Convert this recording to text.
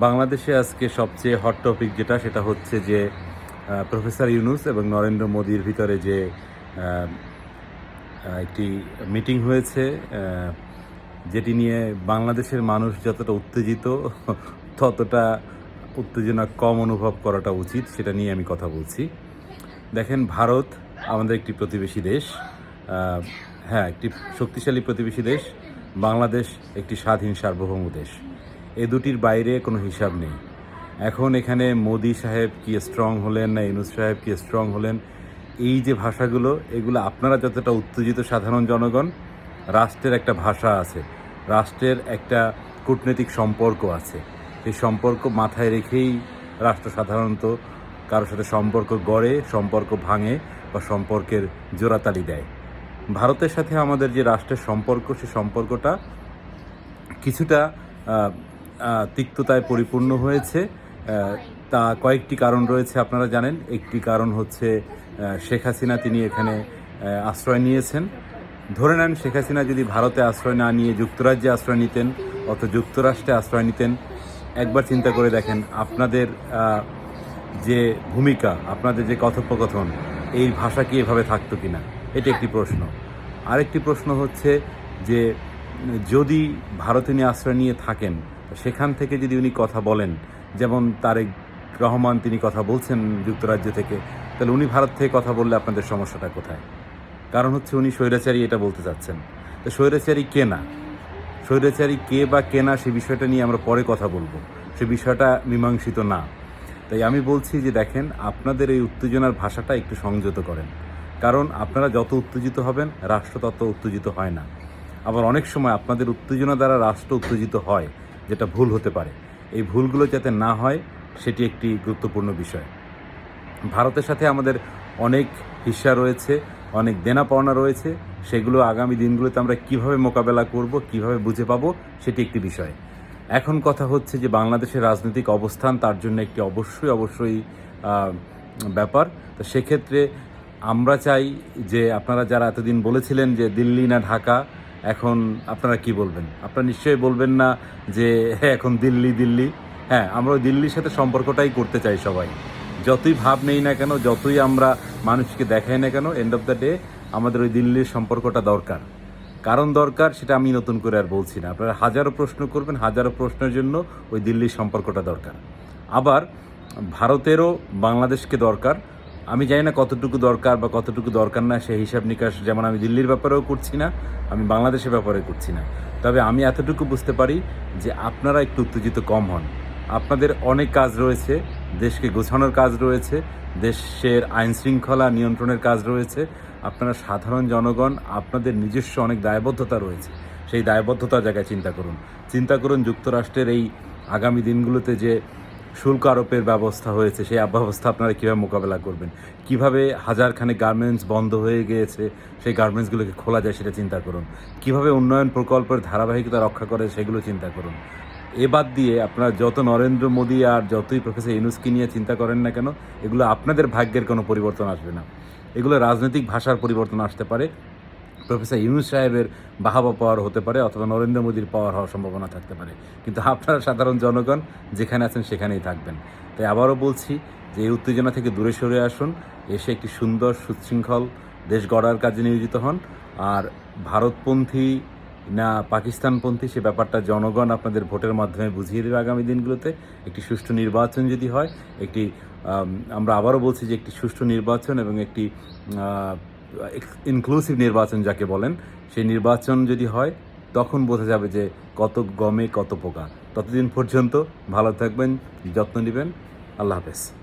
বাংলাদেশে আজকে সবচেয়ে হট টপিক যেটা, সেটা হচ্ছে যে প্রফেসর ইউনুস এবং নরেন্দ্র মোদির ভিতরে যে একটি মিটিং হয়েছে যেটি নিয়ে বাংলাদেশের মানুষ যতটা উত্তেজিত, ততটা উত্তেজনা কম অনুভব করাটা উচিত, সেটা নিয়ে আমি কথা বলছি। দেখেন, ভারত আমাদের একটি প্রতিবেশী দেশ হ্যাঁ একটি শক্তিশালী প্রতিবেশী দেশ, বাংলাদেশ একটি স্বাধীন সার্বভৌম দেশ। এ দুটির বাইরে কোনো হিসাব নেই। এখন এখানে মোদি সাহেব কি স্ট্রং হলেন না ইউনুস সাহেব কি স্ট্রং হলেন, এই যে ভাষাগুলো, এগুলো আপনারা যতটা উত্তেজিত সাধারণ জনগণ, রাষ্ট্রের একটা ভাষা আছে, রাষ্ট্রের একটা কূটনৈতিক সম্পর্ক আছে। সেই সম্পর্ক মাথায় রেখেই রাষ্ট্র সাধারণত কারোর সাথে সম্পর্ক গড়ে, সম্পর্ক ভাঙে বা সম্পর্কের জোড়াতালি দেয়। ভারতের সাথে আমাদের যে রাষ্ট্রের সম্পর্ক, সে সম্পর্কটা কিছুটা তিক্ততায় পরিপূর্ণ হয়েছে। তা কয়েকটি কারণ রয়েছে, আপনারা জানেন। একটি কারণ হচ্ছে শেখ হাসিনা তিনি এখানে আশ্রয় নিয়েছেন। ধরে নেন, শেখ হাসিনা যদি ভারতে আশ্রয় না নিয়ে যুক্তরাজ্যে আশ্রয় নিতেন অত যুক্তরাষ্ট্রে আশ্রয় নিতেন, একবার চিন্তা করে দেখেন, আপনাদের যে ভূমিকা, আপনাদের যে কথোপকথন, এই ভাষা কি এভাবে থাকতো কিনা? এটি একটি প্রশ্ন। আরেকটি প্রশ্ন হচ্ছে যে, যদি ভারতে উনি আশ্রয় নিয়ে থাকেন সেখান থেকে যদি উনি কথা বলেন, যেমন তারেক রহমান তিনি কথা বলছেন যুক্তরাজ্য থেকে, তাহলে উনি ভারত থেকে কথা বললে আপনাদের সমস্যাটা কোথায়? কারণ হচ্ছে উনি স্বৈরাচারী এটা বলতে চাচ্ছেন। তো স্বৈরাচারী কে না? স্বৈরাচারী কে বা কে না সে বিষয়টা নিয়ে আমরা পরে কথা বলব। সে বিষয়টা মীমাংসিত না। তাই আমি বলছি যে দেখেন, আপনাদের এই উত্তেজনার ভাষাটা একটু সংযত করেন। কারণ আপনারা যত উত্তেজিত হবেন, রাষ্ট্র তত উত্তেজিত হয় না। আবার অনেক সময় আপনাদের উত্তেজনা দ্বারা রাষ্ট্র উত্তেজিত হয়। যেটা ভুল হতে পারে। এই ভুলগুলো যাতে না হয়, সেটি একটি গুরুত্বপূর্ণ বিষয়। ভারতের সাথে আমাদের অনেক হিস্সা রয়েছে, অনেক দেনা পাওনা রয়েছে। সেগুলো আগামী দিনগুলোতে আমরা কীভাবে মোকাবেলা করব, কীভাবে বুঝে পাবো, সেটি একটি বিষয়। এখন কথা হচ্ছে যে বাংলাদেশের রাজনৈতিক অবস্থান তার জন্য একটি অবশ্যই অবশ্যই ব্যাপার। তো সেক্ষেত্রে আমরা চাই যে আপনারা যারা এতদিন বলেছিলেন যে দিল্লি না ঢাকা এখন আপনারা কি বলবেন? আপনারা নিশ্চয়ই বলবেন না যে হ্যাঁ, এখন দিল্লি দিল্লি। হ্যাঁ আমরা ওই দিল্লির সাথে সম্পর্কটাই করতে চাই সবাই। যতই ভাব নেই না কেন যতই আমরা মানুষকে দেখাই না কেন এন্ড অফ দ্য ডে আমাদের ওই দিল্লির সম্পর্কটা দরকার। কারণ দরকার সেটা আমি নতুন করে আর বলছি না। আপনারা হাজারো প্রশ্ন করবেন হাজারো প্রশ্নের জন্য ওই দিল্লির সম্পর্কটা দরকার। আবার ভারতেরও বাংলাদেশকে দরকার আমি জানি না কতটুকু দরকার বা কতটুকু দরকার না সেই হিসাব নিকাশ, যেমন আমি দিল্লির ব্যাপারেও করছি না, আমি বাংলাদেশের ব্যাপারে করছি না। তবে আমি এতটুকু বুঝতে পারি যে আপনারা একটু উত্তেজিত কম হন। আপনাদের অনেক কাজ রয়েছে, দেশকে গোছানোর কাজ রয়েছে, দেশের আইন শৃঙ্খলা নিয়ন্ত্রণের কাজ রয়েছে। আপনারা সাধারণ জনগণ, আপনাদের নিজস্ব অনেক দায়বদ্ধতা রয়েছে। সেই দায়বদ্ধতার জায়গায় চিন্তা করুন। চিন্তা করুন যুক্তরাষ্ট্রের এই আগামী দিনগুলোতে যে শুল্ক আরোপের ব্যবস্থা হয়েছে, সেই ব্যবস্থা আপনারা কীভাবে মোকাবেলা করবেন? কীভাবে হাজারখানে গার্মেন্টস বন্ধ হয়ে গিয়েছে, সেই গার্মেন্টসগুলোকে খোলা যায় সেটা চিন্তা করুন। কীভাবে উন্নয়ন প্রকল্পের ধারাবাহিকতা রক্ষা করে সেগুলো চিন্তা করুন। এ বাদ দিয়ে আপনারা যত নরেন্দ্র মোদী আর যতই প্রফেসর ইউনুসকে নিয়ে চিন্তা করেন না কেন, এগুলো আপনাদের ভাগ্যের কোনো পরিবর্তন আসবে না। এগুলো রাজনৈতিক ভাষার পরিবর্তন আসতে পারে প্রফেসর ইউনুস সাহেবের বাহাবা পাওয়ার হতে পারে অথবা নরেন্দ্র মোদীর পাওয়ার হওয়ার সম্ভাবনা থাকতে পারে। কিন্তু আপনারা সাধারণ জনগণ যেখানে আছেন সেখানেই থাকবেন। তাই আবারও বলছি যে এই উত্তেজনা থেকে দূরে সরে আসুন, এসে একটি সুন্দর সুশৃঙ্খল দেশ গড়ার কাজে নিয়োজিত হন। আর ভারতপন্থী না পাকিস্তানপন্থী সে ব্যাপারটা জনগণ আপনাদের ভোটের মাধ্যমে বুঝিয়ে দেবে আগামী দিনগুলোতে। একটি সুষ্ঠু নির্বাচন যদি হয়, একটি আমরা আবারও বলছি যে একটি সুষ্ঠু নির্বাচন এবং একটি ইনক্লুসিভ নির্বাচন যাকে বলেন, সেই নির্বাচন যদি হয়, তখন বোঝা যাবে যে কত গমে কত পোকা। ততদিন পর্যন্ত ভালো থাকবেন, যত্ন নেবেন। আল্লাহ হাফেজ।